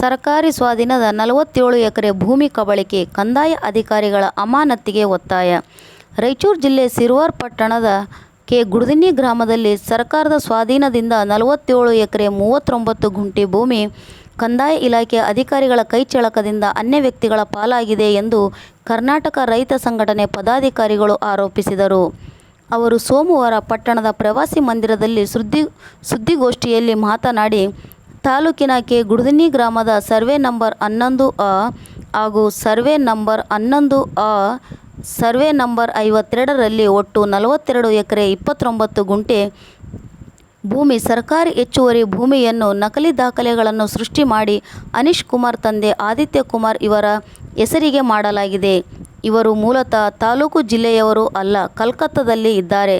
ಸರ್ಕಾರಿ ಸ್ವಾಧೀನದ ನಲವತ್ತೇಳು ಎಕರೆ ಭೂಮಿ ಕಬಳಿಕೆ ಕಂದಾಯ ಅಧಿಕಾರಿಗಳ ಅಮಾನತಿಗೆ ಒತ್ತಾಯ. ರಾಯಚೂರು ಜಿಲ್ಲೆ ಸಿರುವಾರ್ ಪಟ್ಟಣದ ಕೆ. ಗುಡದಿನ್ನಿ ಗ್ರಾಮದಲ್ಲಿ ಸರ್ಕಾರದ ಸ್ವಾಧೀನದಿಂದ ನಲವತ್ತೇಳು ಎಕರೆ ಮೂವತ್ತೊಂಬತ್ತು ಗುಂಟೆ ಭೂಮಿ ಕಂದಾಯ ಇಲಾಖೆ ಅಧಿಕಾರಿಗಳ ಕೈಚಳಕದಿಂದ ಅನ್ಯ ವ್ಯಕ್ತಿಗಳ ಪಾಲಾಗಿದೆ ಎಂದು ಕರ್ನಾಟಕ ರೈತ ಸಂಘಟನೆ ಪದಾಧಿಕಾರಿಗಳು ಆರೋಪಿಸಿದರು. ಅವರು ಸೋಮವಾರ ಪಟ್ಟಣದ ಪ್ರವಾಸಿ ಮಂದಿರದಲ್ಲಿ ಸುದ್ದಿ, ಸುದ್ದಿಗೋಷ್ಠಿಯಲ್ಲಿ ಮಾತನಾಡಿ ತಾಲೂಕಿನ ಕೆ. ಗುಡದಿನಿ ಗ್ರಾಮದ ಸರ್ವೆ ನಂಬರ್ ಹನ್ನೊಂದು ಅ ಹಾಗೂ ಸರ್ವೆ ನಂಬರ್ ಹನ್ನೊಂದು ಅ ಸರ್ವೆ ನಂಬರ್ ಐವತ್ತೆರಡರಲ್ಲಿ ಒಟ್ಟು ನಲವತ್ತೆರಡು ಎಕರೆ ಇಪ್ಪತ್ತೊಂಬತ್ತು ಗುಂಟೆ ಭೂಮಿ, ಸರ್ಕಾರಿ ಹೆಚ್ಚುವರಿ ಭೂಮಿಯನ್ನು ನಕಲಿ ದಾಖಲೆಗಳನ್ನು ಸೃಷ್ಟಿ ಮಾಡಿ ಅನೀಶ್ ಕುಮಾರ್ ತಂದೆ ಆದಿತ್ಯ ಕುಮಾರ್ ಇವರ ಹೆಸರಿಗೆ ಮಾಡಲಾಗಿದೆ. ಇವರು ಮೂಲತಃ ತಾಲೂಕು ಜಿಲ್ಲೆಯವರು ಅಲ್ಲ, ಕಲ್ಕತ್ತಾದಲ್ಲಿ ಇದ್ದಾರೆ.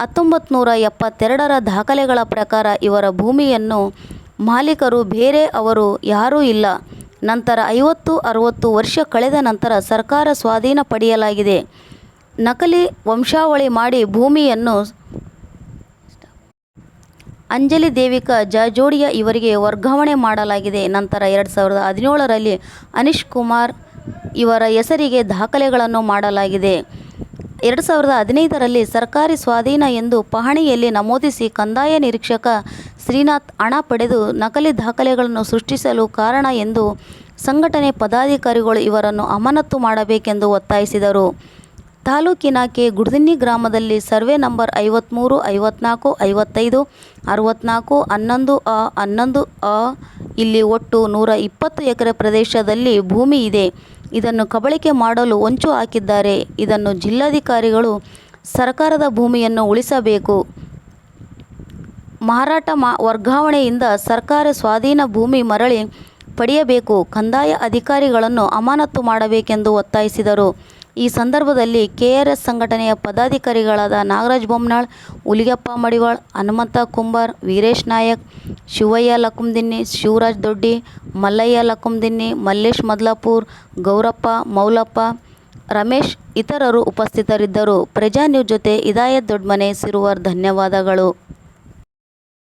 ಹತ್ತೊಂಬತ್ತು ನೂರ ಎಪ್ಪತ್ತೆರಡರ ದಾಖಲೆಗಳ ಪ್ರಕಾರ ಇವರ ಭೂಮಿಯನ್ನು ಮಾಲೀಕರು ಬೇರೆ ಅವರು ಯಾರೂ ಇಲ್ಲ. ನಂತರ ಐವತ್ತು, ಅರವತ್ತು ವರ್ಷ ಕಳೆದ ನಂತರ ಸರ್ಕಾರ ಸ್ವಾಧೀನ ಪಡೆಯಲಾಗಿದೆ. ನಕಲಿ ವಂಶಾವಳಿ ಮಾಡಿ ಭೂಮಿಯನ್ನು ಅಂಜಲಿ ದೇವಿಕಾ ಜಾಜೋಡಿಯ ಇವರಿಗೆ ವರ್ಗಾವಣೆ ಮಾಡಲಾಗಿದೆ. ನಂತರ ಎರಡು ಸಾವಿರದ ಹದಿನೇಳರಲ್ಲಿ ಅನೀಶ್ ಕುಮಾರ್ ಇವರ ಹೆಸರಿಗೆ ದಾಖಲೆಗಳನ್ನು ಮಾಡಲಾಗಿದೆ. ಎರಡು ಸಾವಿರದ ಹದಿನೈದರಲ್ಲಿ ಸರ್ಕಾರಿ ಸ್ವಾಧೀನ ಎಂದು ಪಹಣಿಯಲ್ಲಿ ನಮೂದಿಸಿ ಕಂದಾಯ ನಿರೀಕ್ಷಕ ಶ್ರೀನಾಥ್ ಹಣ ಪಡೆದು ನಕಲಿ ದಾಖಲೆಗಳನ್ನು ಸೃಷ್ಟಿಸಲು ಕಾರಣ ಎಂದು ಸಂಘಟನೆ ಪದಾಧಿಕಾರಿಗಳು ಇವರನ್ನು ಅಮಾನತ್ತು ಮಾಡಬೇಕೆಂದು ಒತ್ತಾಯಿಸಿದರು. ತಾಲೂಕಿನ ಕೆ. ಗುಡ್ದಿನ್ನಿ ಗ್ರಾಮದಲ್ಲಿ ಸರ್ವೆ ನಂಬರ್ ಐವತ್ತ್ಮೂರು ಐವತ್ನಾಲ್ಕು, ಐವತ್ತೈದು, ಅರವತ್ನಾಲ್ಕು, ಹನ್ನೊಂದು ಅ ಹನ್ನೊಂದು ಅ ಇಲ್ಲಿ ಒಟ್ಟು ನೂರ ಇಪ್ಪತ್ತು ಎಕರೆ ಪ್ರದೇಶದಲ್ಲಿ ಭೂಮಿ ಇದೆ. ಇದನ್ನು ಕಬಳಿಕೆ ಮಾಡಲು ಹೊಂಚು ಹಾಕಿದ್ದಾರೆ. ಇದನ್ನು ಜಿಲ್ಲಾಧಿಕಾರಿಗಳು ಸರ್ಕಾರದ ಭೂಮಿಯನ್ನು ಉಳಿಸಬೇಕು. ಮಾರಾಟ ಮಾ, ವರ್ಗಾವಣೆಯಿಂದ ಸರ್ಕಾರ ಸ್ವಾಧೀನ ಭೂಮಿ ಮರಳಿ ಪಡೆಯಬೇಕು. ಕಂದಾಯ ಅಧಿಕಾರಿಗಳನ್ನು ಅಮಾನತು ಮಾಡಬೇಕೆಂದು ಒತ್ತಾಯಿಸಿದರು. ಈ ಸಂದರ್ಭದಲ್ಲಿ ಕೆಆರ್ಎಸ್ ಸಂಘಟನೆಯ ಪದಾಧಿಕಾರಿಗಳಾದ ನಾಗರಾಜ್ ಬೊಮ್ನಾಳ್, ಹುಲಿಗೆಪ್ಪ ಮಡಿವಾಳ್, ಹನುಮಂತ ಕುಂಬಾರ್, ವೀರೇಶ್ ನಾಯಕ್, ಶಿವಯ್ಯ ಲಕ್ಕುಂದಿನ್ನಿ ಶಿವರಾಜ್ ದೊಡ್ಡಿ, ಮಲ್ಲಯ್ಯ ಲಕ್ಕುಂದಿನ್ನಿ ಮಲ್ಲೇಶ್ ಮದ್ಲಾಪುರ್, ಗೌರಪ್ಪ ಮೌಲಪ್ಪ, ರಮೇಶ್ ಇತರರು ಉಪಸ್ಥಿತರಿದ್ದರು. ಪ್ರಜಾ ನ್ಯೂಸ್ ಜೊತೆ ಇದಾಯತ್ ದೊಡ್ಮನೆ, ಸಿರುವರ್ ಧನ್ಯವಾದಗಳು.